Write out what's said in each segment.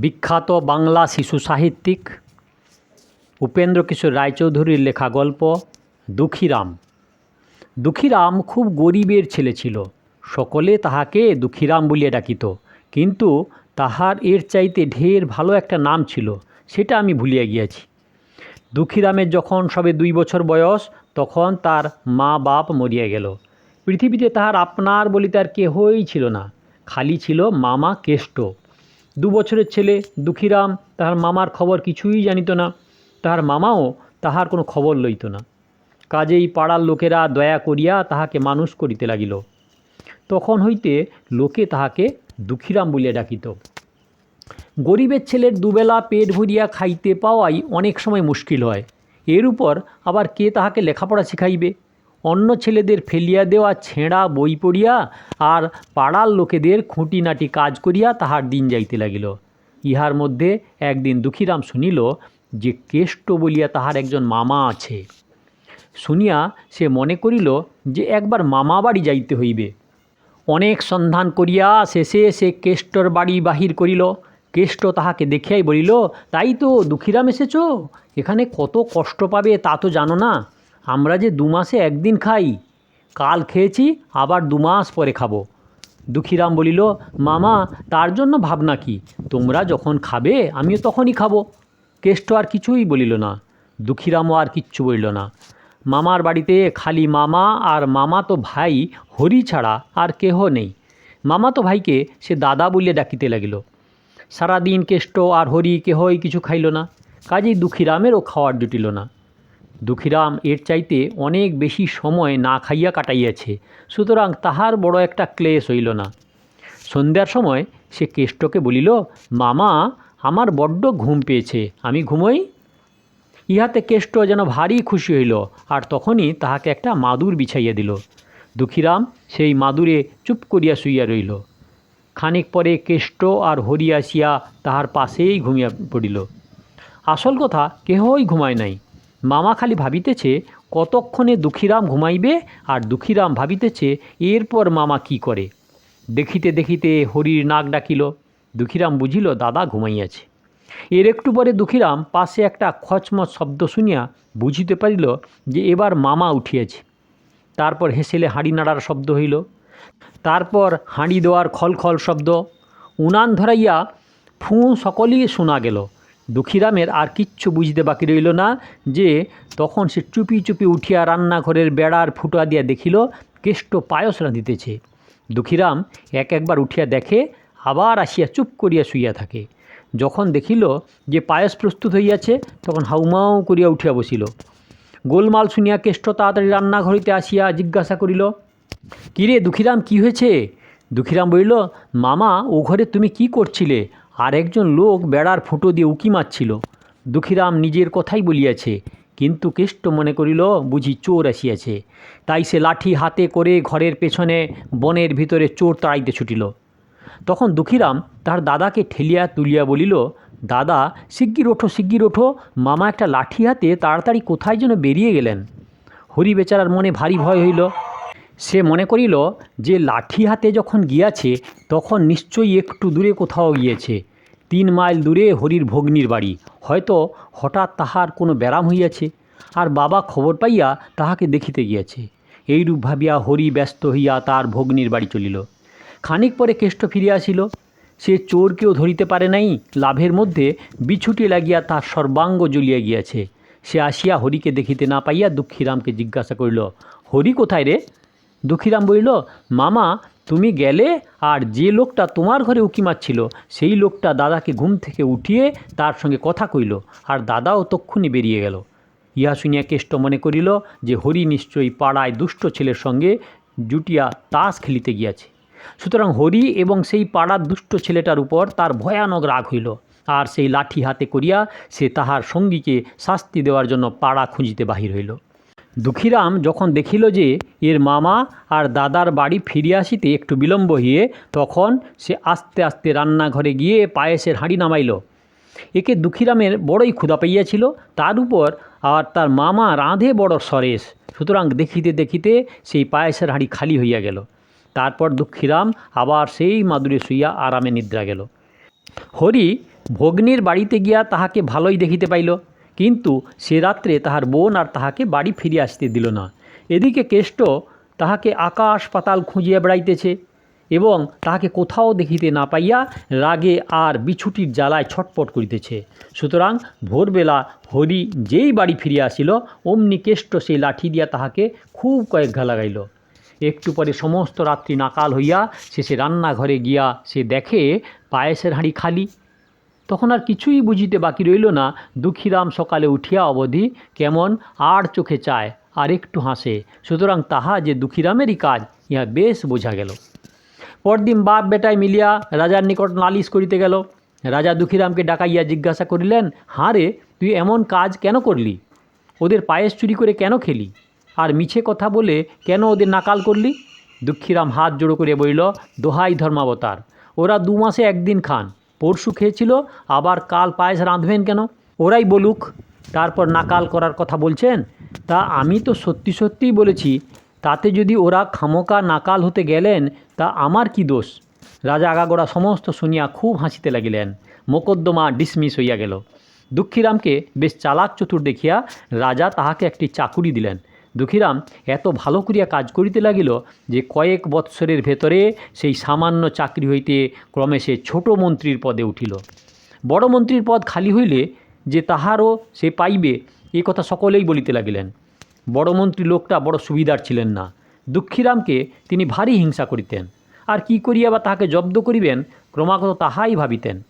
বিখ্যাত বাংলা শিশু সাহিত্যিক উপেন্দ্র কিশোর রায়চৌধুরীর লেখা গল্প দুঃখীরাম। দুঃখীরাম খুব গরিবের ছেলে ছিল। সকলে তাহাকে দুঃখীরাম বলিয়া ডাকিত। কিন্তু তাহার এর চাইতে ঢের ভালো একটা নাম ছিল, সেটা আমি ভুলিয়া গিয়াছি। দুঃখীরামের যখন সবে দুই বছর বয়স, তখন তার মা বাপ মরিয়া গেল। পৃথিবীতে তাহার আপনার বলিতে আর কেহই ছিল না। খালি ছিল মামা কেষ্ট। দু বছরের ছেলে দুঃখীরাম তাহার মামার খবর কিছুই জানিত না। তাহার মামাও তাহার কোনো খবর লইত না। কাজেই পাড়ার লোকেরা দয়া করিয়া তাহাকে মানুষ করিতে লাগিল। তখন হইতে লোকে তাহাকে দুঃখীরাম বলিয়া ডাকিত। গরিবের ছেলের দুবেলা পেট ভরিয়া খাইতে পাওয়াই অনেক সময় মুশকিল হয়। এর উপর আবার কে তাহাকে লেখাপড়া শিখাইবে? অন্য ছেলেদের ফেলিয়া দেওয়া ছেঁড়া বই পড়িয়া আর পাড়ার লোকেদের খুঁটিনাটি কাজ করিয়া তাহার দিন যাইতে লাগিল। ইহার মধ্যে একদিন দুঃখীরাম শুনিল যে কেষ্ট বলিয়া তাহার একজন মামা আছে। শুনিয়া সে মনে করিল যে একবার মামা বাড়ি যাইতে হইবে। অনেক সন্ধান করিয়া শেষে সে কেষ্টর বাড়ি বাহির করিল। কেষ্ট তাহাকে দেখিয়াই বলিল, তাই তো দুঃখীরাম এসেছ? এখানে কত কষ্ট পাবে তা তো জানো না? আমরা যে দু মাসে একদিন খাই, কাল খেয়েছি, আবার দু মাস পরে খাব। দুঃখীরাম বলিল, মামা, তার জন্য ভাবনা কি? তোমরা যখন খাবে, আমিও তখনই খাব। কেষ্ট আর কিছুই বলিল না। দুঃখীরামও আর কিচ্ছু বলিল না। মামার বাড়িতে খালি মামা আর মামা তো ভাই, হরি ছাড়া আর কেহ নেই। মামা তো ভাইকে সে দাদা বলিয়া ডাকিতে লাগিল। সারাদিন কেষ্ট আর হরি কেহই কিছু খাইল না। কাজেই দুঃখীরামেরও খাওয়ার জুটিল না। দুঃখীরাম এর চাইতে অনেক বেশি সময় না খাইয়া কাটাইয়াছে, সুতরাং তাহার বড় একটা ক্লেশ হইল না। সন্ধ্যার সময় সে কেষ্টকে বলিল, মামা, আমার বড্ড ঘুম পেয়েছে, আমি ঘুমোই? ইহাতে কেষ্ট যেন ভারী খুশি হইল, আর তখনই তাহাকে একটা মাদুর বিছাইয়া দিল। দুঃখীরাম সেই মাদুরে চুপ করিয়া শুইয়া রইল। খানিক পরে কেষ্ট আর হরি আসিয়া তাহার পাশেই ঘুমিয়া পড়িল। আসল কথা, কেহই ঘুমায় নাই। মামা খালি ভাবিতেছে, কতক্ষণে দুঃখীরাম ঘুমাইবে? আর দুঃখীরাম ভাবিতেছে, এরপর মামা কি করে? দেখিতে দেখিতে হরির নাক ডাকিল। দুঃখীরাম বুঝিল, দাদা ঘুমাইয়াছে। এর একটু পরে দুঃখীরাম পাশে একটা খচমচ শব্দ শুনিয়া বুঝিতে পারিল যে এবার মামা উঠিয়াছে। তারপর হেসেলে হাঁড়ি নাড়ার শব্দ হইল। তারপর হাঁড়ি দেওয়ার খলখল শব্দ। উনান ধরাইয়া ফুঁ সকলেই শোনা গেল। দুঃখীরামের আর কিচ্ছু বুঝতে বাকি রইল না যে তখন সে চুপি চুপি উঠিয়া রান্নাঘরের বেড়ার ফুটা দিয়া দেখিল, কেষ্ট পায়স রাঁধিতেছে দুঃখীরাম এক একবার উঠিয়া দেখে, আবার আসিয়া চুপ করিয়া শুইয়া থাকে। যখন দেখিল যে পায়স প্রস্তুত হইয়াছে, তখন হাউমাউ করিয়া উঠিয়া বসিল। গোলমাল শুনিয়া কেষ্ট তাড়াতাড়ি রান্নাঘরিতে আসিয়া জিজ্ঞাসা করিল, কিরে দুঃখীরাম, কি হয়েছে? দুঃখীরাম বলিল, মামা, ও ঘরে তুমি কি করছিলে? আর একজন লোক বেড়ার ফুটো দিয়ে উকি মারছিল। দুঃখীরাম নিজের কথাই বলিয়াছে, কিন্তু কেষ্ট মনে করিল, বুঝি চোর আসিয়াছে। তাই সে লাঠি হাতে করে ঘরের পেছনে বনের ভিতরে চোর তাড়াইতে ছুটিল। তখন দুঃখীরাম তার দাদাকে ঠেলিয়া তুলিয়া বলিল, দাদা, শিগগির ওঠো শিগগির ওঠো। মামা একটা লাঠি হাতে তাড়াতাড়ি কোথায় যেন বেরিয়ে গেলেন। হরি বেচারার মনে ভারী ভয় হইল। সে মনে করিল যে লাঠি হাতে যখন গিয়াছে, তখন নিশ্চয়ই একটু দূরে কোথাও গিয়েছে। তিন মাইল দূরে হরির ভগ্নির বাড়ি। হয়তো হঠাৎ তাহার কোনো ব্যারাম হইয়াছে আর বাবা খবর পাইয়া তাহাকে দেখিতে গিয়াছে। এইরূপ ভাবিয়া হরি ব্যস্ত হইয়া তার ভগ্নির বাড়ি চলিল। খানিক পরে কেষ্ট ফিরিয়া আসিল। সে চোরকেও ধরিতে পারে নাই, লাভের মধ্যে বিছুটি লাগিয়া তার সর্বাঙ্গ জ্বলিয়া গিয়াছে। সে আসিয়া হরিকে দেখিতে না পাইয়া দুঃখীরামকে জিজ্ঞাসা করিল, হরি কোথায় রে? দুঃখীরাম বলিল, মামা, তুমি গেলে আর যে লোকটা তোমার ঘরে উকি মারছিল, সেই লোকটা দাদাকে ঘুম থেকে উঠিয়ে তার সঙ্গে কথা কইল, আর দাদাও তক্ষুনি বেরিয়ে গেল। ইহা শুনিয়া কেষ্ট মনে করিল যে হরি নিশ্চয়ই পাড়ায় দুষ্ট ছেলের সঙ্গে জুটিয়া তাস খেলিতে গিয়াছে। সুতরাং হরি এবং সেই পাড়ার দুষ্ট ছেলেটার উপর তার ভয়ানক রাগ হইল, আর সেই লাঠি হাতে করিয়া সে তাহার সঙ্গীকে শাস্তি দেওয়ার জন্য পাড়া খুঁজিতে বাহির হইল। দুঃখীরাম যখন দেখিল যে এর মামা আর দাদার বাড়ি ফিরিয়া আসিতে একটু বিলম্ব হইয়ে, তখন সে আস্তে আস্তে রান্নাঘরে গিয়ে পায়েসের হাঁড়ি নামাইল। একে দুঃখীরামের বড়ই ক্ষুধা পাইয়াছিল, তার উপর আর তার মামা রাঁধে বড় সরেশ। সুতরাং দেখিতে দেখিতে সেই পায়েসের হাঁড়ি খালি হইয়া গেল। তারপর দুঃখীরাম আবার সেই মাদুরে শুইয়া আরামে নিদ্রা গেল। হরি ভগ্নীর বাড়িতে গিয়া তাহাকে ভালোই দেখিতে পাইল। কিন্তু সে রাত্রে তাহার বোন আর তাহাকে বাড়ি ফিরিয়া আসতে দিল না। এদিকে কেষ্ট তাহাকে আকাশ পাতাল খুঁজিয়া বেড়াইতেছে এবং তাহাকে কোথাও দেখিতে না পাইয়া রাগে আর বিছুটির জ্বালায় ছটপট করিতেছে। সুতরাং ভোরবেলা হরি যেই বাড়ি ফিরিয়া আসিল, অমনি কেষ্ট সেই লাঠি দিয়া তাহাকে খুব কয়েক ঘা লাগাইল। একটু পরে সমস্ত রাত্রি নাকাল হইয়া শেষে রান্নাঘরে গিয়া সে দেখে পায়েসের হাঁড়ি খালি। তখন আর কিছুই বুঝিতে বাকি রইল না। দুঃখীরাম সকালে উঠিয়া অবধি কেমন আর চোখে চায় আর একটু হাসে। সুতরাং তাহা যে দুঃখীরামেরই কাজ, ইহা বেশ বোঝা গেল। পরদিন বাপ বেটায় মিলিয়া রাজার নিকট নালিশ করিতে গেল। রাজা দুঃখীরামকে ডাকাইয়া জিজ্ঞাসা করিলেন, হাঁ রে, তুই এমন কাজ কেন করলি? ওদের পায়েস চুরি করে কেন খেলি? আর মিছে কথা বলে কেন ওদের নাকাল করলি? দুঃখীরাম হাত জোড়ো করে বইল দোহাই ধর্মাবতার, ওরা দু মাসে একদিন খান। পরশু খেয়েছিল, আবার কাল পায়েস রাঁধবেন কেন? ওরাই বলুক। তারপর নাকাল করার কথা বলছেন। তা আমি তো সত্যি সত্যিই বলেছি, তাতে যদি ওরা খামোকা নাকাল হতে গেলেন, তা আমার কি দোষ? রাজা আগাগোড়া সমস্ত শুনিয়া খুব হাসিতে লাগিলেন। মোকদ্দমা ডিসমিস হইয়া গেল। দুঃখীরামকে বেশ চালাক চতুর দেখিয়া রাজা তাহাকে একটি চাকুরি দিলেন। দুঃখীরাম, এত ভালো করিয়া কাজ করিতে লাগিল যে কয়েক বৎসরের ভেতরে সেই সামান্য চাকরি হইতে ক্রমে সে ছোট মন্ত্রীর পদে উঠিল। বড় মন্ত্রীর পদ খালি হইলে যে তাহারও সে পাইবে, এ কথা সকলেই বলিতে লাগিলেন। বড় মন্ত্রী লোকটা বড় সুবিধার ছিলেন না। দুঃখীরামকে তিনি ভারী হিংসা করিতেন। আর কি করিয়া বা তাহাকে জব্দ করিবেন, ক্রমাগত তাহাই ভাবিতেন।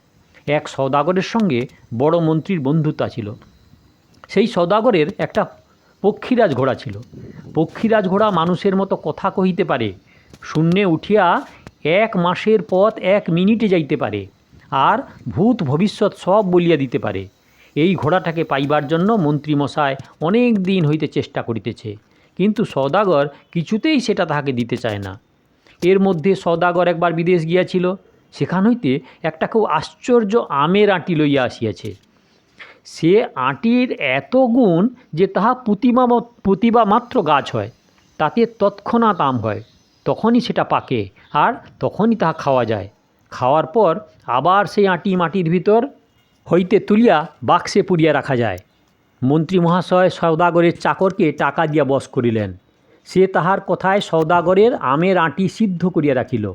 এক সৌদাগরের সঙ্গে বড় মন্ত্রীর বন্ধুতা ছিল। সেই সৌদাগরের একটা পক্ষীরাজ ঘোড়া ছিল। পক্ষীরাজ ঘোড়া মানুষের মতো কথা কহিতে পারে। শূন্যে উঠিয়া এক মাসের পথ এক মিনিটে যাইতে পারে আর ভূত ভবিষ্যৎ সব বলিয়া দিতে পারে। এই ঘোড়াটাকে পাইবার জন্য মন্ত্রীমশায় অনেক দিন হইতে চেষ্টা করিতেছে। কিন্তু সৌদাগর কিছুতেই সেটা তাহাকে দিতে চায় না। এর মধ্যে সৌদাগর একবার বিদেশ গিয়াছিল। সেখান হইতে একটা খুব আশ্চর্য আমের আঁটি লইয়া আসিয়াছে। সে আঁটির এত গুণ যে তাহা প্রতিমা প্রতিভা মাত্র গাছ হয়, তাতে তৎক্ষণাৎ আম হয়, তখনই সেটা পাকে আর তখনই তাহা খাওয়া যায়। খাওয়ার পর আবার সেই আঁটি মাটির ভিতর হইতে তুলিয়া বাক্সে পুড়িয়া রাখা যায়। মন্ত্রী মহাশয় সৌদাগরের চাকরকে টাকা দিয়া বস করিলেন। সে তাহার কথায় সৌদাগরের আমের আঁটি সিদ্ধ করিয়া রাখিল।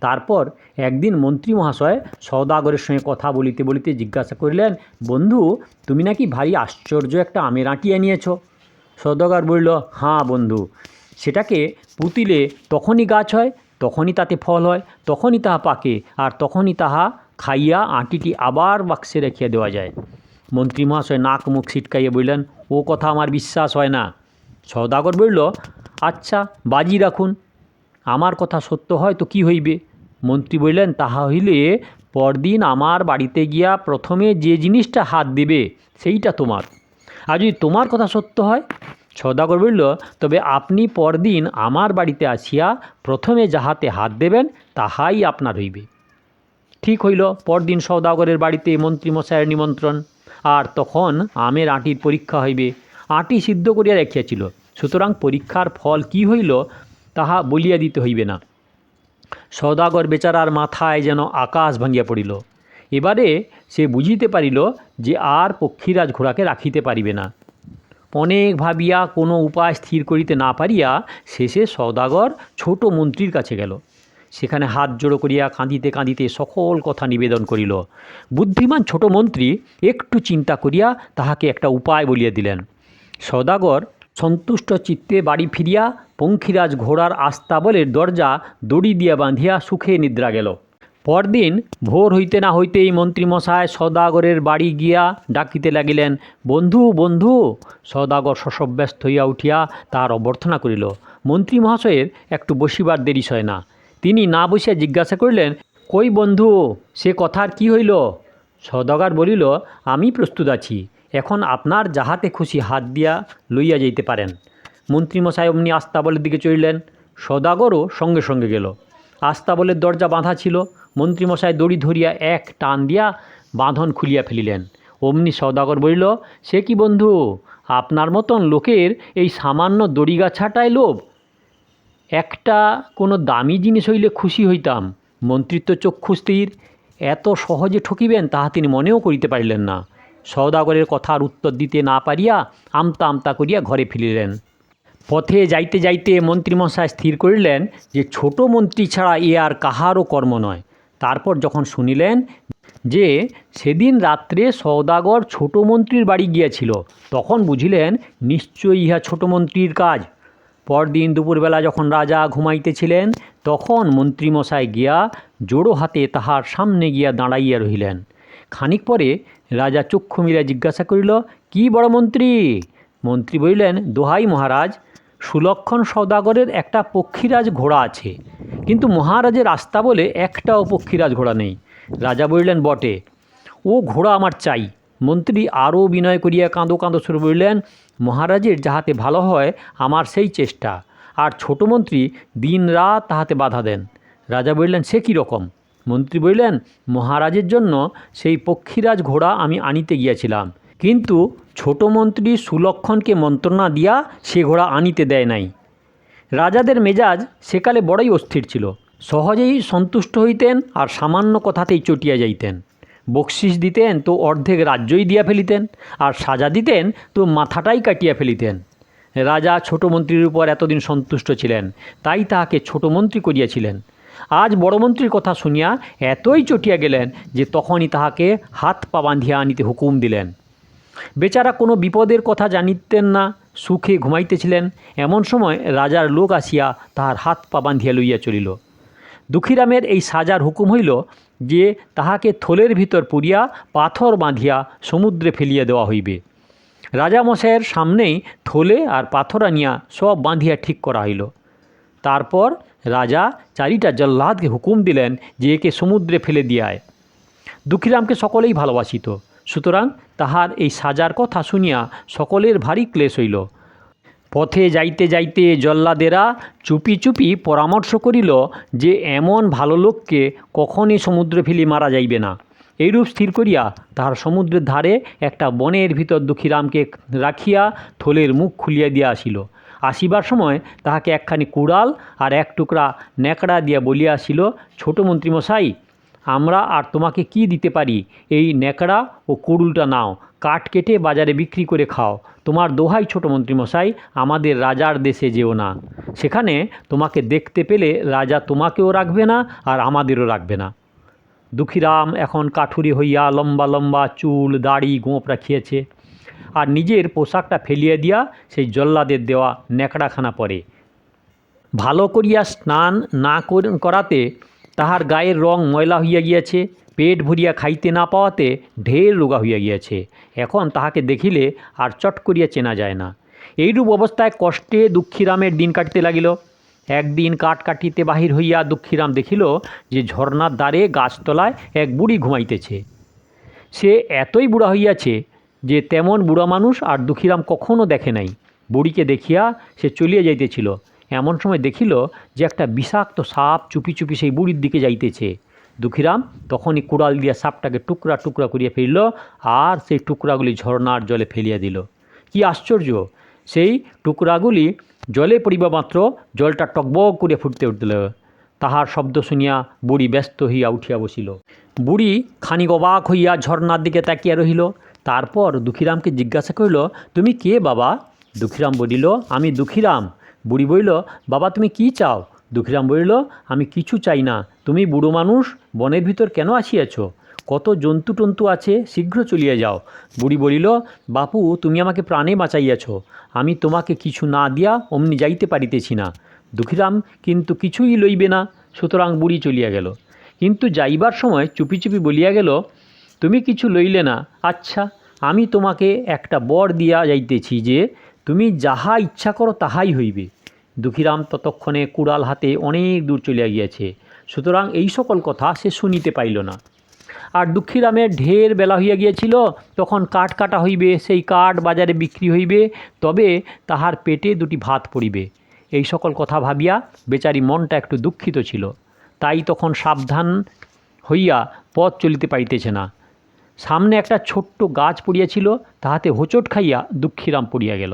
তারপর একদিন মন্ত্রী মহাশয় সৌদাগরের সঙ্গে কথা বলিতে বলিতে জিজ্ঞাসা করিলেন, বন্ধু, তুমি নাকি ভারী আশ্চর্য একটা আমের আঁটি আনিয়েছ? সৌদাগর বলল হাঁ বন্ধু, সেটাকে পুতিলে তখনই গাছ হয়, তখনই তাতে ফল হয়, তখনই তাহা পাকে, আর তখনই তাহা খাইয়া আঁটিটি আবার বাক্সে রেখিয়া দেওয়া যায়। মন্ত্রী মহাশয় নাক মুখ ছিটকাইয়ে বললেন, ও কথা আমার বিশ্বাস হয় না। সৌদাগর বলল আচ্ছা বাজি রাখুন। আমার কথা সত্য হয় তো কি হইবে? মন্ত্রী বললেন তাহা হইলে পরদিন আমার বাড়িতে গিয়া প্রথমে যে জিনিসটা হাত দেবে, সেইটা তোমার। আর যদি তোমার কথা সত্য হয়? সদাগর বলল, তবে আপনি পরদিন আমার বাড়িতে আসিয়া প্রথমে যাহাতে হাত দেবেন, তাহাই আপনার হইবে। ঠিক হইল, পরদিন সৌদাগরের বাড়িতে মন্ত্রীমশায়ের নিমন্ত্রণ, আর তখন আমের আঁটির পরীক্ষা হইবে। আঁটি সিদ্ধ করিয়া রাখিয়াছিল। সুতরাং পরীক্ষার ফল কি হইল, তাহা বলিয়া দিতে হইবে না। সৌদাগর বেচারার মাথায় যেন আকাশ ভাঙিয়া পড়িল। এবারে সে বুঝিতে পারিল যে আর পক্ষীরাজ ঘোড়াকে রাখিতে পারিবে না। অনেক ভাবিয়া কোনো উপায় স্থির করিতে না পারিয়া শেষে সৌদাগর ছোট মন্ত্রীর কাছে গেল। সেখানে হাত জোড়ো করিয়া কাঁদিতে কাঁদিতে সকল কথা নিবেদন করিল। বুদ্ধিমান ছোট মন্ত্রী একটু চিন্তা করিয়া তাহাকে একটা উপায় বলিয়া দিলেন। সদাগর সন্তুষ্ট চিত্তে বাড়ি ফিরিয়া পঙ্খিরাজ ঘোড়ার আস্তাবলের দরজা দড়ি দিয়া বাঁধিয়া সুখে নিদ্রা গেল। পরদিন ভোর হইতে না হইতেই মন্ত্রীমশায় সদাগরের বাড়ি গিয়া ডাকিতে লাগিলেন, বন্ধু বন্ধু! সদাগর শশব্যস্ত হইয়া উঠিয়া তাহার অভ্যর্থনা করিল। মন্ত্রী মহাশয়ের একটু বসিবার দেরি হয় না। তিনি না বসিয়া জিজ্ঞাসা করিলেন, কই বন্ধু, সে কথার কি হইল? সদাগর বলিল, আমি প্রস্তুত আছি। এখন আপনার যাহাতে খুশি হাত দিয়া লইয়া যাইতে পারেন। মন্ত্রীমশাই অমনি আস্তাবলের দিকে চলিলেন। সদাগরও সঙ্গে সঙ্গে গেল। আস্তাবলের দরজা বাঁধা ছিল। মন্ত্রীমশাই দড়ি ধরিয়া এক টান দিয়া বাঁধন খুলিয়া ফেলিলেন। অমনি সদাগর বলিল, সে কি বন্ধু? আপনার মতন লোকের এই সামান্য দড়িগাছাটায় লোভ। একটা কোনো দামি জিনিস হইলে খুশি হইতাম। মন্ত্রিত্ব চক্ষু স্থির। এত সহজে ঠকিবেন তাহা তিনি মনেও করিতে পারিলেন না। সওদাগরের কথার উত্তর দিতে না পারিয়া আমতা আমতা করিয়া ঘরে ফিরিলেন। পথে যাইতে যাইতে মন্ত্রীমশাই স্থির করিলেন যে, ছোট মন্ত্রী ছাড়া এ আর কাহারও কর্ম নয়। তারপর যখন শুনিলেন যে, সেদিন রাত্রে সওদাগর ছোট মন্ত্রীর বাড়ি গিয়াছিল, তখন বুঝিলেন নিশ্চয়ই ইহা ছোট মন্ত্রীর কাজ। পরদিন দুপুরবেলা যখন রাজা ঘুমাইতেছিলেন, তখন মন্ত্রীমশাই গিয়া জোড়ো হাতে তাহার সামনে গিয়া দাঁড়াইয়া রহিলেন। খানিক পরে রাজা চক্ষু মিলিয়া জিজ্ঞাসা করিল, কি বড় মন্ত্রী? মন্ত্রী বলিলেন, দোহাই মহারাজ, সুলক্ষণ সৌদাগরের একটা পক্ষীরাজ ঘোড়া আছে। কিন্তু মহারাজের আস্থা বলে একটাও পক্ষীরাজ ঘোড়া নেই। রাজা বলিলেন, বটে, ও ঘোড়া আমার চাই। মন্ত্রী আরও বিনয় করিয়া কাঁদো কাঁদো সুরে বলিলেন, মহারাজের যাহাতে ভালো হয়, আমার সেই চেষ্টা। আর ছোট মন্ত্রী দিন রাত তাহাতে বাধা দেন। রাজা বলিলেন, সে কী রকম? মন্ত্রী বললেন, মহারাজের জন্য সেই পক্ষীরাজ ঘোড়া আমি আনিতে গিয়াছিলাম। কিন্তু ছোট মন্ত্রী সুলক্ষণকে মন্ত্রণা দিয়া সে ঘোড়া আনিতে দেয় নাই। রাজাদের মেজাজ সেকালে বড়ই অস্থির ছিল। সহজেই সন্তুষ্ট হইতেন আর সামান্য কথাতেই চটিয়া যাইতেন। বকশিস দিতেন তো অর্ধেক রাজ্যই দিয়া ফেলিতেন, আর সাজা দিতেন তো মাথাটাই কাটিয়া ফেলিতেন। রাজা ছোট মন্ত্রীর উপর এতদিন সন্তুষ্ট ছিলেন, তাই তাহাকে ছোট মন্ত্রী করিয়াছিলেন। আজ বড়মন্ত্রীর কথা শুনিয়া এতই চটিয়া গেলেন যে তখনই তাহাকে হাত পা বাঁধিয়া আনিতে হুকুম দিলেন। বেচারা কোনো বিপদের কথা জানিতেন না, সুখে ঘুমাইতেছিলেন। এমন সময় রাজার লোক আসিয়া তাহার হাত পা বাঁধিয়া লইয়া চলিল। দুঃখীরামের এই সাজার হুকুম হইল যে তাহাকে থলের ভিতর পুরিয়া পাথর বাঁধিয়া সমুদ্রে ফেলিয়া দেওয়া হইবে। রাজামশাইয়ের সামনেই থলে আর পাথর আনিয়া সব বাঁধিয়া ঠিক করা হইল। তারপর রাজা চারিটা জল্লাদকে হুকুম দিলেন যে একে সমুদ্রে ফেলে দিয়ায় দুঃখীরামকে সকলেই ভালোবাসিত। সুতরাং তাহার এই সাজার কথা শুনিয়া সকলের ভারী ক্লেশ হইল। পথে যাইতে যাইতে জল্লাদেরা চুপি চুপি পরামর্শ করিল যে এমন ভালো লোককে কখনই সমুদ্রে ফেলি মারা যাইবে না। এইরূপ স্থির করিয়া তাহার সমুদ্রের ধারে একটা বনের ভিতর দুঃখীরামকে রাখিয়া থলের মুখ খুলিয়া দিয়া আসিল। আসিবার সময় তাহাকে একখানি কুড়াল আর এক টুকরা ন্যাকড়া দিয়া বলিয়া আসিল ছোট মন্ত্রীমশাই, আমরা আর তোমাকে কি দিতে পারি? এই ন্যাকড়া ও কুড়ুলটা নাও, কাঠ কেটে বাজারে বিক্রি করে খাও। তোমার দোহাই ছোট মন্ত্রীমশাই, আমাদের রাজার দেশে যেও না। সেখানে তোমাকে দেখতে পেলে রাজা তোমাকেও রাখবে না আর আমাদেরও রাখবে না। দুঃখীরাম এখন কাঠুরি হইয়া লম্বা লম্বা চুল, দাড়ি গোঁপ রাখিয়েছে। আর নিজের পোশাকটা ফেলিয়া দিয়া সেই জল্লাদের দেওয়া ন্যাকড়াখানা পরে। ভালো করিয়া স্নান না কর- করাতে তাহার গায়ের রং ময়লা হইয়া গিয়াছে, পেট ভরিয়া খাইতে না পাওয়াতে ঢের রোগা হইয়া গিয়াছে। এখন তাহাকে দেখিলে আর চট করিয়া চেনা যায় না। এইরূপ অবস্থায় কষ্টে দুঃখীরামের দিন কাটিতে লাগিল। একদিন কাঠ কাটিতে বাহির হইয়া দুঃখীরাম দেখিল যে ঝর্ণার দ্বারে গাছতলায় এক বুড়ি ঘুমাইতেছে। সে এতই বুড়া হইয়াছে যে তেমন বুড়া মানুষ আর দুঃখীরাম কখনো দেখে নাই। বুড়িকে দেখিয়া সে চলিয়া যাইতেছিল। এমন সময় দেখিল যে একটা বিষাক্ত সাপ চুপি চুপি সেই বুড়ির দিকে যাইতেছে। দুঃখীরাম তখনই কুড়াল দিয়া সাপটাকে টুকরা টুকরা করিয়া ফেলল আর সেই টুকরাগুলি ঝর্ণার জলে ফেলিয়া দিল। কি আশ্চর্য! সেই টুকরাগুলি জলে পড়িবা মাত্র জলটা টকবক করে ফুটতে উঠল। তাহার শব্দ শুনিয়া বুড়ি ব্যস্ত হইয়া উঠিয়া বসিল। বুড়ি খানিক অবাক হইয়া ঝর্ণার দিকে তাকিয়া রহিল। তারপর দুঃখীরামকে জিজ্ঞাসা করিল, তুমি কে বাবা? দুঃখীরাম বলিল, আমি দুঃখীরাম। বুড়ি বলিল, বাবা, তুমি কি চাও? দুঃখীরাম বলিল, আমি কিছু চাই না। তুমি বুড়ো মানুষ, বনের ভিতর কেন আসিয়াছ? কত জন্তু টন্তু আছে, শীঘ্র চলিয়া যাও। বুড়ি বলিল, বাপু, তুমি আমাকে প্রাণে বাঁচাইয়াছ। আমি তোমাকে কিছু না দিয়া অমনি যাইতে পারিতেছি না। দুঃখীরাম কিন্তু কিছুই লইবে না। সুতরাং বুড়ি চলিয়া গেল। কিন্তু যাইবার সময় চুপি চুপি বলিয়া গেল তুমি কিছু লইলে না। আচ্ছা আমি তোমাকে একটা বর দিয়া যাইতেছি যে, তুমি যাহা ইচ্ছা করো তাহাই হইবে। দুঃখীরাম ততক্ষণে কুড়াল হাতে অনেক দূর চলিয়া গিয়াছে। সুতরাং এই সকল কথা সে শুনিতে পাইল না। আর দুঃখীরামের ঢের বেলা হইয়া গিয়াছিল, তখন কাঠ কাটা হইবে, সেই কাঠ বাজারে বিক্রি হইবে, তবে তাহার পেটে দুটি ভাত পড়িবে। এই সকল কথা ভাবিয়া বেচারি মনটা একটু দুঃখিত ছিল। তাই তখন সাবধান হইয়া পথ চলিতে পারিতেছে না। সামনে একটা ছোট্ট গাছ পড়িয়াছিল, তাহাতে হোঁচট খাইয়া দুঃখীরাম পড়িয়া গেল।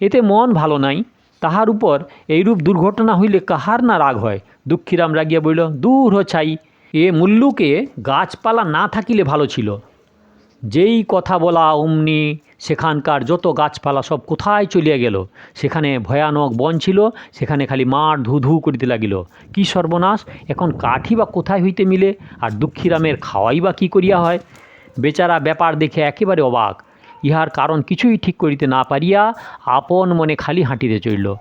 এতে মন ভালো নাই, তাহার উপর এইরূপ দুর্ঘটনা হইলে কাহার না রাগ হয়? দুঃখীরাম রাগিয়া বলিল, দূর হো ছাই, এ মুল্লুকে গাছপালা না থাকিলে ভালো ছিল। যেই কথা বলা অমনি, সেখানকার যত গাছপালা সব কোথায় চলিয়া গেল? সেখানে ভয়ানক বন ছিল, সেখানে খালি মাঠ ধু ধু করিতে লাগিল। কি সর্বনাশ, এখন কাঠি বা কোথায় হইতে মিলে? আর দুঃখীরামের খাওয়াই বা কী করিয়া হয়? বেচারা ব্যাপার দেখে একেবারে অবাক। ইহার কারণ কিছুই ঠিক করিতে না পারিয়া আপন মনে খালি হাঁটিতে চলিল।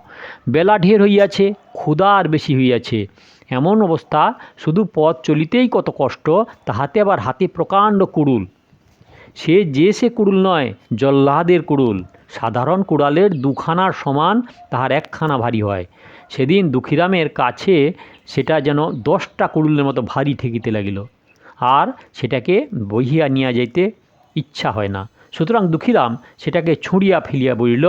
বেলা ঢের হইয়াছে, ক্ষুধা আর বেশি হইয়াছে। এমন অবস্থা, শুধু পথ চলিতেই কত কষ্ট, তাহাতে আবার হাতে প্রকাণ্ড কুড়ুল। সে যে সে কুড়ুল নয়, জল্লাদের কুড়ুল। সাধারণ কুড়ালের দুখানার সমান তাহার একখানা ভারী হয়। সেদিন দুঃখীরামের কাছে সেটা যেন দশটা কুড়ুলের মতো ভারী ঠেকিতে লাগিল। আর সেটাকে বহিয়া নিয়ে যাইতে ইচ্ছা হয় না। সুতরাং দুঃখীরাম সেটাকে ছুঁড়িয়া ফেলিয়া বলিল,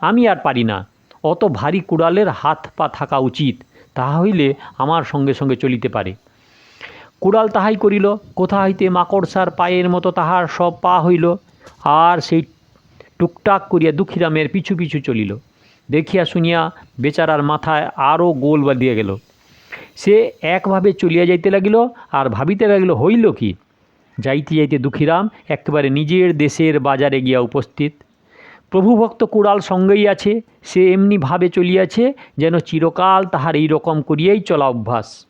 আমি আর পারি না। অত ভারী কুড়ালের হাত পা থাকা উচিত, তাহা হইলে আমার সঙ্গে সঙ্গে চলিতে পারে। কুড়াল তাহাই করিল কোথা হইতে মাকড়সার পায়ের মতো তাহার সব পা হইল, আর সেই টুকটাক করিয়া দুঃখীরামের পিছু পিছু চলিল। দেখিয়া শুনিয়া বেচারার মাথায় আরও গোল বাঁধিয়া গেল। সে একভাবে চলিয়া যাইতে লাগিল আর ভাবিতে লাগিল, হইল কি? যাইতে যাইতে দুঃখীরাম একেবারে নিজের দেশের বাজারে গিয়া উপস্থিত। প্রভুভক্ত কুড়াল সঙ্গেই আছে, সে এমনি ভাবে চলিয়াছে যেন চিরকাল তাহার এই রকম করিয়াই চলা অভ্যাস।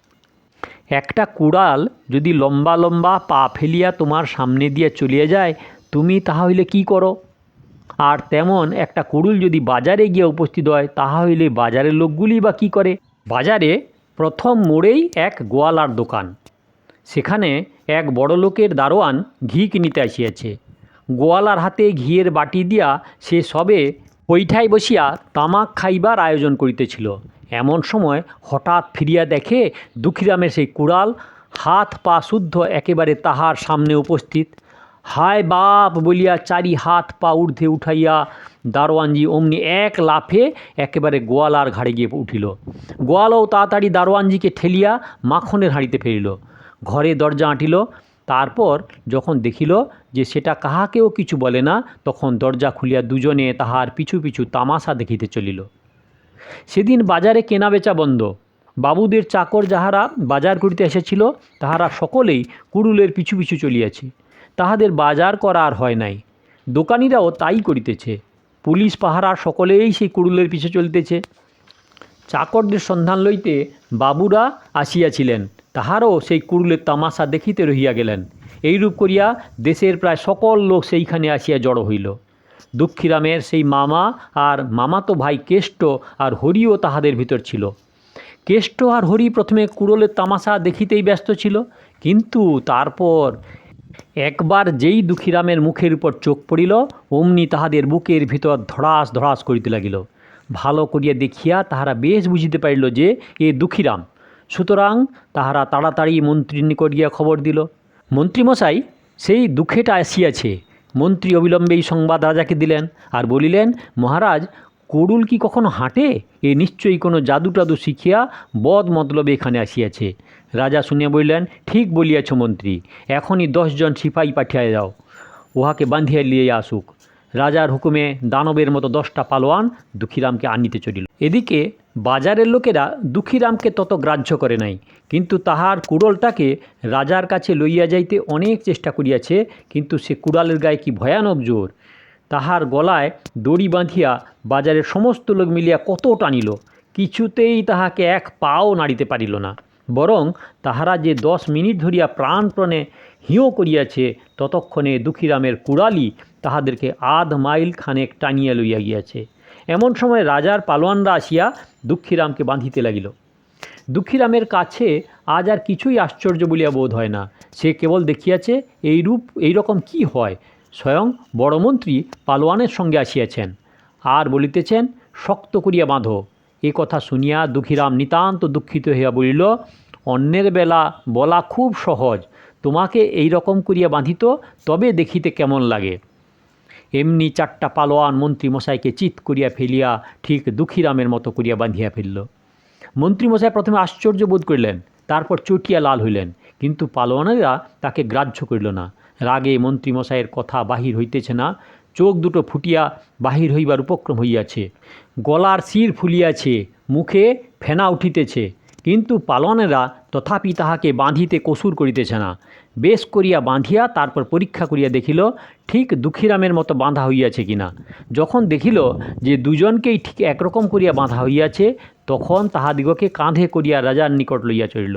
একটা কুড়াল যদি লম্বা লম্বা পা ফেলিয়া তোমার সামনে দিয়ে চলিয়া যায়, তুমি তাহা হইলে কী করো? আর তেমন একটা কুড়ুল যদি বাজারে গিয়ে উপস্থিত হয়, তাহা হইলে বাজারের লোকগুলি বা কী করে? বাজারে প্রথম মোড়েই এক গোয়ালার দোকান। সেখানে এক বড় লোকের দারোয়ান ঘি কিনিতে আসিয়াছে। গোয়ালার হাতে ঘিয়ের বাটি দিয়া সে সবে বৈঠায় বসিয়া তামাক খাইবার আয়োজন করিতেছিল। এমন সময় হঠাৎ ফিরিয়া দেখে দুঃখীরামের সেই কুড়াল, হাত পা শুদ্ধ একেবারে তাহার সামনে উপস্থিত। হায় বাপ বলিয়া চারি হাত পা ঊর্ধ্বে উঠাইয়া দারোয়ানজি অমনি এক লাফে একেবারে গোয়ালার ঘাড়ে গিয়ে উঠিল। গোয়ালও তাড়াতাড়ি দারোয়ানজিকে ঠেলিয়া মাখনের হাঁড়িতে ফেরিল ঘরে দরজা আঁটিল। তারপর যখন দেখিল যে সেটা কাহাকেও কিছু বলে না, তখন দরজা খুলিয়া দুজনে তাহার পিছু পিছু তামাশা দেখিতে চলিল। সেদিন বাজারে কেনাবেচা বন্ধ। বাবুদের চাকর যাহারা বাজার করিতে এসেছিল, তাহারা সকলেই কুড়ুলের পিছু পিছু চলিয়াছে। তাহাদের বাজার করা আর হয় নাই। দোকানিরাও তাই করিতেছে। পুলিশ পাহারা সকলেই সেই কুড়ুলের পিছু চলিতেছে। চাকরদের সন্ধান লইতে বাবুরা আসিয়াছিলেন। তাহারও সেই কুড়ুলের তামাশা দেখিতে রহিয়া গেলেন। এইরূপ করিয়া দেশের প্রায় সকল লোক সেইখানে আসিয়া জড়ো হইল। দুঃখীরামের সেই মামা আর মামাতো ভাই কেষ্ট আর হরিও তাহাদের ভিতর ছিল। কেষ্ট আর হরি প্রথমে কুড়লের তামাশা দেখিতেই ব্যস্ত ছিল। কিন্তু তারপর একবার যেই দুঃখীরামের মুখের উপর চোখ পড়িল, অমনি তাহাদের বুকের ভিতর ধড়াস ধড়াস করিতে লাগিল। ভালো করিয়া দেখিয়া তাহারা বেশ বুঝিতে পারিল যে, এ দুঃখীরাম। সুতরাং তাহারা তাড়াতাড়ি মন্ত্রীর নিকট গিয়া খবর দিল। মন্ত্রীমশাই, সেই দুঃখেটা আসিয়াছে। মন্ত্রী অবিলম্বে এই সংবাদ রাজাকে দিলেন আর বলিলেন, মহারাজ কুড়ুল কি কখনো হাঁটে? এ নিশ্চয়ই কোনো জাদু টাদু শিখিয়া বদ মতলবে এখানে আসিয়াছে। রাজা শুনিয়া বলিলেন, ঠিক বলিয়াছ মন্ত্রী, এখনই দশজন সিপাহী পাঠিয়ে যাও উহাকে বান্ধিয়া লিয়ে আসুক। রাজার হুকুমে দানবের মতো দশটা পালোয়ান দুঃখীরামকে আনিতে চলিল। এদিকে বাজারের লোকেরা দুঃখীরামকে তত গ্রাহ্য করে নাই, কিন্তু তাহার কুড়লটাকে রাজার কাছে লইয়া যাইতে অনেক চেষ্টা করিয়াছে, কিন্তু সে কুড়ালের গায়ে কি ভয়ানক জোর। তাহার গলায় দড়ি বাঁধিয়া বাজারের সমস্ত লোক মিলিয়া কত টানিল কিছুতেই তাহাকে এক পাও নাড়িতে পারিল না। বরং তাহারা যে দশ মিনিট ধরিয়া প্রাণপ্রণে হিঁও করিয়াছে, ততক্ষণে দুঃখীরামের কুড়ালি তাহাদেরকে আধ মাইল খানেক টানিয়া লইয়া গিয়াছে। এমন সময় রাজার পালোয়ানরা আসিয়া দুঃখীরামকে বাঁধিতে লাগিল। দুঃখীরামের কাছে আজ আর কিছুই আশ্চর্য বলিয়া বোধ হয় না। সে কেবল দেখিয়াছে, এইরূপ, এইরকম কি হয়? স্বয়ং বড়মন্ত্রী পালোয়ানের সঙ্গে আসিয়াছেন। আর বলিতেছেন, শক্ত করিয়া বাঁধো। এ কথা শুনিয়া দুঃখীরাম নিতান্ত দুঃখিত হইয়া বলিল, অন্যের বেলা বলা খুব সহজ। তোমাকে এই রকম করিয়া বাঁধিত, তবে দেখিতে কেমন লাগে? এমনি চারটা পালোয়ান মন্ত্রীমশাইকে চিৎ করিয়া ফেলিয়া ঠিক দুঃখীরামের মতো করিয়া বাঁধিয়া ফেলল। মন্ত্রীমশাই প্রথমে আশ্চর্য বোধ করিলেন, তারপর চটিয়া লাল হইলেন। কিন্তু পালোয়ানেরা তাকে গ্রাহ্য করিল না। রাগে মন্ত্রীমশাইয়ের কথা বাহির হইতেছে না, চোখ দুটো ফুটিয়া বাহির হইবার উপক্রম হইয়াছে। গলার শির ফুলিয়াছে, মুখে ফেনা উঠিতেছে, কিন্তু পালনেরা তথাপি তাহাকে বাঁধিতে কসুর করিতেছে না। বেশ করিয়া বাঁধিয়া তারপর পরীক্ষা করিয়া দেখিল, ঠিক দুঃখীরামের মতো বাঁধা হইয়াছে কিনা। যখন দেখিল যে দুজনকেই ঠিক একরকম করিয়া বাঁধা হইয়াছে, তখন তাহাদিগকে কাঁধে করিয়া রাজার নিকট লইয়া চলিল।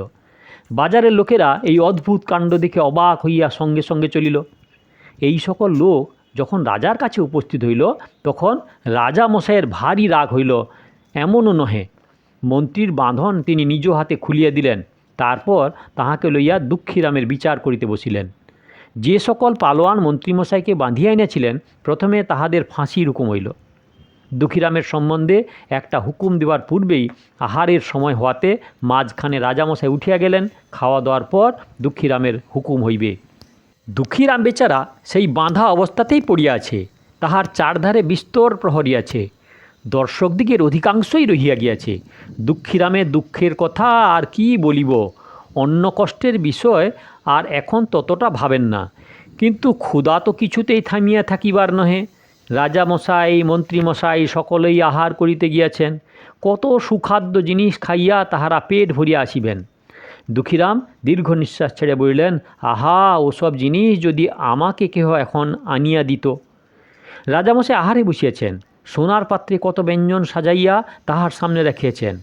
বাজারের লোকেরা এই অদ্ভুত কাণ্ড দেখে অবাক হইয়া সঙ্গে সঙ্গে চলিল। এই সকল লোক যখন রাজার কাছে উপস্থিত হইল, তখন রাজা মশাইয়ের ভারী রাগ হইল। এমনও নহে। মন্ত্রীর বাঁধন তিনি নিজ হাতে খুলিয়া দিলেন। তারপর তাহাকে লইয়া দুঃখীরামের বিচার করিতে বসিলেন। যে সকল পালোয়ান মন্ত্রীমশাইকে বাঁধিয়া এনেছিলেন প্রথমে তাহাদের ফাঁসির হুকুম হইল। দুঃখীরামের সম্বন্ধে একটা হুকুম দেওয়ার পূর্বেই আহারের সময় হওয়াতে মাঝখানে রাজামশাই উঠিয়া গেলেন খাওয়া দাওয়ার পর দুঃখীরামের হুকুম হইবে। দুঃখীরাম বেচারা সেই বাঁধা অবস্থাতেই পড়িয়া আছে, তাহার চারধারে বিস্তর প্রহরী আছে দর্শকদিগের অধিকাংশই রহিয়া গিয়াছে। দুঃখীরামের দুঃখের কথা আর কি বলিব, অন্য কষ্টের বিষয় আর এখন ততটা ভাবেন না। কিন্তু ক্ষুধা তো কিছুতেই থামিয়া থাকিবার নহে। রাজামশাই, মন্ত্রীমশাই সকলেই আহার করিতে গিয়াছেন। কত সুখাদ্য জিনিস খাইয়া তাহারা পেট ভরিয়া আসিবেন। দুঃখীরাম দীর্ঘ নিঃশ্বাস ছেড়ে বলিলেন, আহা, ওসব জিনিস যদি আমাকে কেহ এখন আনিয়া দিত? রাজামশাই আহারে বসিয়েছেন। সোনার পাত্রে কত ব্যঞ্জন সাজাইয়া তাহার সামনে রেখেছেন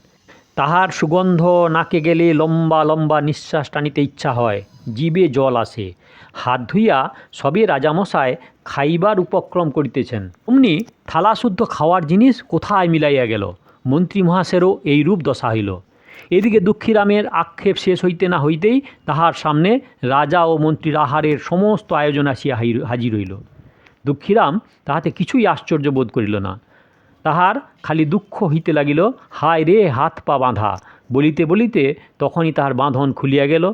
তাহার সুগন্ধ নাকে গেলে লম্বা লম্বা নিঃশ্বাস টানিতে ইচ্ছা হয় জীবে জল আসে। হাত ধুইয়া সবে রাজামশায় খাইবার উপক্রম করিতেছেন। অমনি থালাশুদ্ধ খাওয়ার জিনিস কোথায় মিলাইয়া গেল? মন্ত্রী মহাশেরও এই রূপ দশা হইল। এদিকে দুঃখীরামের আক্ষেপ শেষ হইতে না হইতেই তাহার সামনে রাজা ও মন্ত্রীর আহারের সমস্ত আয়োজন আসিয়া হাজির হইল। দুঃখীরাম তাহাতে কিছুই আশ্চর্য বোধ করিল না। তাহার খালি দুঃখ হইতে লাগিল, হায় রে, হাত পা বাঁধা। বলিতে বলিতে তখনই তাহার বাঁধন খুলিয়া গেল।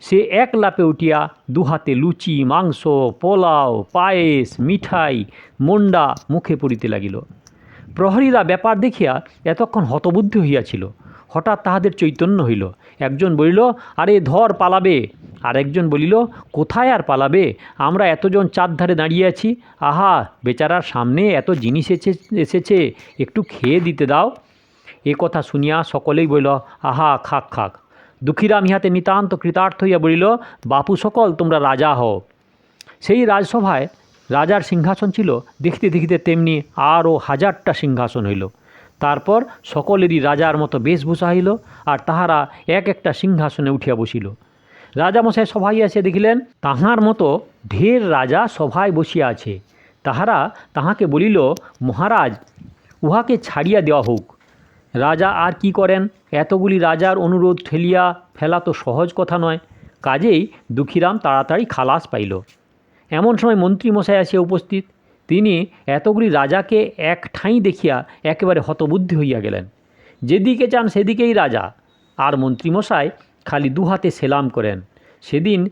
সে এক লাপে উঠিয়া দুহাতে লুচি, মাংস, পোলাও, পায়েস, মিঠাই, মন্ডা মুখে পড়িতে লাগিল। প্রহরীরা ব্যাপার দেখিয়া এতক্ষণ হতবুদ্ধি হইয়াছিল। হঠাৎ তাহাদের চৈতন্য হইল। একজন বলিল, আরে ধর পালাবে। আর একজন বলিল, কোথায় আর পালাবে? আমরা এতজন চারধারে দাঁড়িয়ে আছি। আহা, বেচারার সামনে এত জিনিস এসে, এসেছে। একটু খেয়ে দিতে দাও। এ কথা শুনিয়া সকলেই বলিল, আহা, খাক খাক। দুঃখীরাম ইহাতে নিতান্ত কৃতার্থ হইয়া বলিল, বাপু সকল, তোমরা রাজা হও। সেই রাজসভায় রাজার সিংহাসন ছিল। দেখিতে দেখিতে তেমনি আরও হাজারটা সিংহাসন হইল। তারপর সকলেরই রাজার মতো বেশভূষা হইল আর তাহারা এক একটা সিংহাসনে উঠিয়া বসিল। রাজামশাই সভায় আসে দেখিলেন, তাহার মতো ঢের রাজা সভায় বসিয়া আছে। তাহারা তাহাকে বলিল, মহারাজ, উহাকে ছাড়িয়া দেওয়া হোক। রাজা আর কি করেন? এতগুলি রাজার অনুরোধ ঠেলিয়া ফেলা তো সহজ কথা নয়। কাজেই দুঃখীরাম তাড়াতাড়ি খালাস পাইল। এমন সময় মন্ত্রীমশাই আসিয়া উপস্থিত। তিনি এতগুলি রাজাকে এক ঠাঁই দেখিয়া একেবারে হতবুদ্ধি হইয়া গেলেন। যেদিকে চান সেদিকেই রাজা। আর মন্ত্রীমশাই খালি দুহাতে সেলাম করেন। সেদিন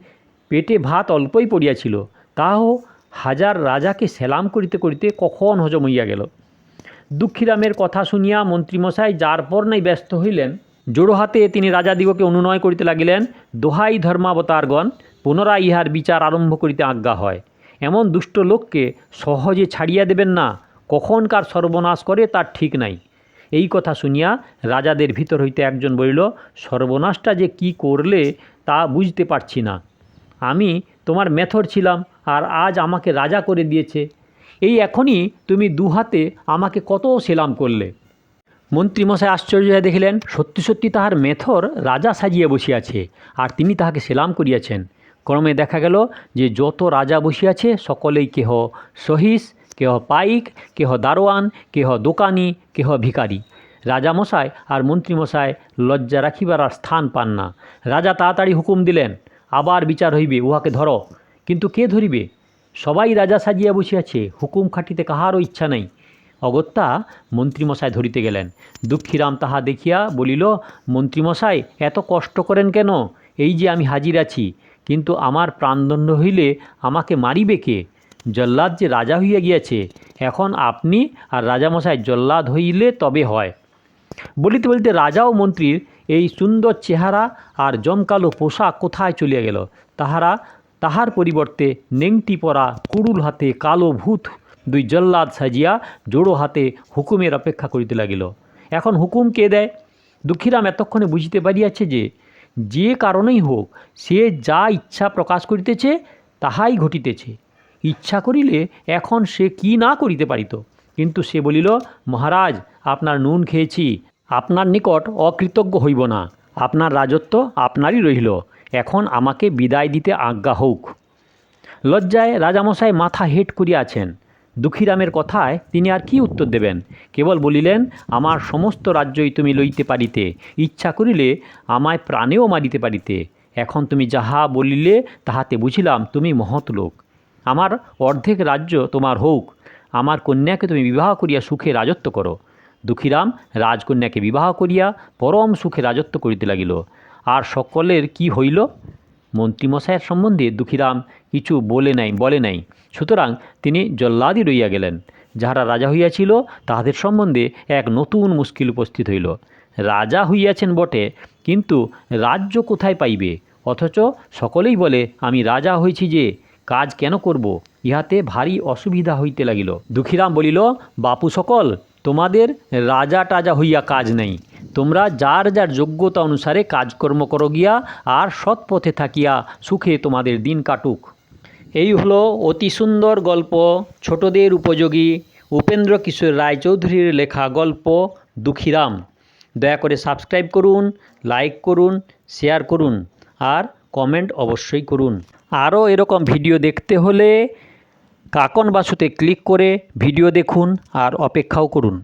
পেটে ভাত অল্পই পড়িয়াছিল। তাও হাজার রাজাকে সেলাম করিতে করিতে কখন হজম হইয়া গেল। দুঃখীরামের কথা শুনিয়া মন্ত্রীমশাই যার পর নাই ব্যস্ত হইলেন, জোড়ো হাতে তিনি রাজাদিগকে অনুনয় করিতে লাগিলেন। দোহাই ধর্মাবতারগণ, পুনরায় ইহার বিচার আরম্ভ করিতে আজ্ঞা হয়। এমন দুষ্ট লোককে সহজে ছাড়িয়া দেবেন না। কখনকার সর্বনাশ করে তার ঠিক নাই। এই কথা শুনিয়া রাজাদের ভিতর হইতে একজন বলিল, সর্বনাশটা যে কি করলে তা বুঝতে পারছি না। আমি তোমার মেথর ছিলাম আর আজ আমাকে রাজা করে দিয়েছে। এই এখনই তুমি দুহাতে আমাকে কত সেলাম করলে? মন্ত্রীমশাই আশ্চর্য হইয়া দেখিলেন, সত্যি সত্যি তাহার মেথর রাজা সাজিয়া বসিয়াছে, আর তিনি তাহাকে সেলাম করিয়াছেন। ক্রমে দেখা গেল যে যত রাজা বসিয়াছে, সকলেই কেহ সহিস কেহ পাইক, কেহ দারোয়ান, কেহ দোকানি, কেহ ভিখারি। রাজামশাই আর মন্ত্রীমশাই লজ্জা রাখিবার আর স্থান পান না। রাজা তাড়াতাড়ি হুকুম দিলেন, আবার বিচার হইবে, উহাকে ধরো। কিন্তু কে ধরিবে? সবাই রাজা সাজিয়া বসিয়াছে, হুকুম খাটিতে কাহারও ইচ্ছা নাই। অগত্যা মন্ত্রীমশাই ধরিতে গেলেন। দুঃখীরাম তাহা দেখিয়া বলিল, মন্ত্রীমশাই, এত কষ্ট করেন কেন? এই যে আমি হাজির আছি। কিন্তু আমার প্রাণদণ্ড হইলে আমাকে মারিবে কে? জল্লাদ যে রাজা হইয়া গিয়াছে, এখন আপনি আর রাজামশাই জল্লাদ হইলে তবে হয়। বলিতে বলিতে রাজা ও মন্ত্রীর এই সুন্দর চেহারা আর জমকালো পোশাক কোথায় চলিয়া গেল? তাহারা, তাহার পরিবর্তে নেংটি পরা কুড়ুল হাতে কালো ভূত দুই জল্লাদ সাজিয়া জোড়ো হাতে হুকুমের অপেক্ষা করিতে লাগিল। এখন হুকুম কে দেয়? দুঃখীরাম এতক্ষণে বুঝিতে পারিয়াছে যে যে কারণেই হোক, সে যা ইচ্ছা প্রকাশ করিতেছে, তাহাই ঘটিতেছে। ইচ্ছা করিলে এখন সে কি না করিতে পারিত? কিন্তু সে বলিল, মহারাজ, আপনার নুন খেয়েছি। আপনার নিকট অকৃতজ্ঞ হইব না। আপনার রাজত্ব আপনারই রহিল। এখন আমাকে বিদায় দিতে আজ্ঞা হোক। লজ্জায় রাজামশাই মাথা হেট করিয়া আছেন দুঃখীরামের কথায় তিনি আর কি উত্তর দেবেন? কেবল বলিলেন, আমার সমস্ত রাজ্যই তুমি লইতে পারিতে, ইচ্ছা করিলে আমায় প্রাণেও মারিতে পারিতে। এখন তুমি যাহা বলিলে তাহাতে বুঝিলাম তুমি মহৎ লোক। আমার অর্ধেক রাজ্য তোমার হোক আমার কন্যাকে তুমি বিবাহ করিয়া সুখে রাজত্ব করো দুঃখীরাম রাজকন্যাকে বিবাহ করিয়া পরম সুখে রাজত্ব করিতে লাগিল। আর সকলের কি হইল? মন্ত্রীমশাইয়ের সম্বন্ধে দুঃখীরাম কিছু বলে নাই বলে নাই। সুতরাং তিনি জল্লাদি রইয়া গেলেন। যাহারা রাজা হইয়াছিল, তাহাদের সম্বন্ধে এক নতুন মুশকিল উপস্থিত হইল। রাজা হইয়াছেন বটে, কিন্তু রাজ্য কোথায় পাইবে? অথচ সকলেই বলে, আমি রাজা হয়েছি যে, কাজ কেন করব? ইহাতে ভারী অসুবিধা হইতে লাগিল। দুঃখীরাম বলিল, বাপু সকল, তোমাদের রাজা টাজা হইয়া কাজ নেই। তোমরা যার যার যোগ্যতা অনুসারে কাজকর্ম করো গিয়া, আর সৎ পথে থাকিয়া সুখে তোমাদের দিন কাটুক। এই হলো অতি সুন্দর গল্প, ছোটদের উপযোগী উপেন্দ্র কিশোর রায়চৌধুরীর লেখা গল্প, দুঃখীরাম। দয়া করে সাবস্ক্রাইব করুন লাইক করুন শেয়ার করুন আর কমেন্ট অবশ্যই করুন। আরও এরকম ভিডিও দেখতে হলে কাকন বাসুতে ক্লিক করে ভিডিও দেখুন আর অপেক্ষাও করুন।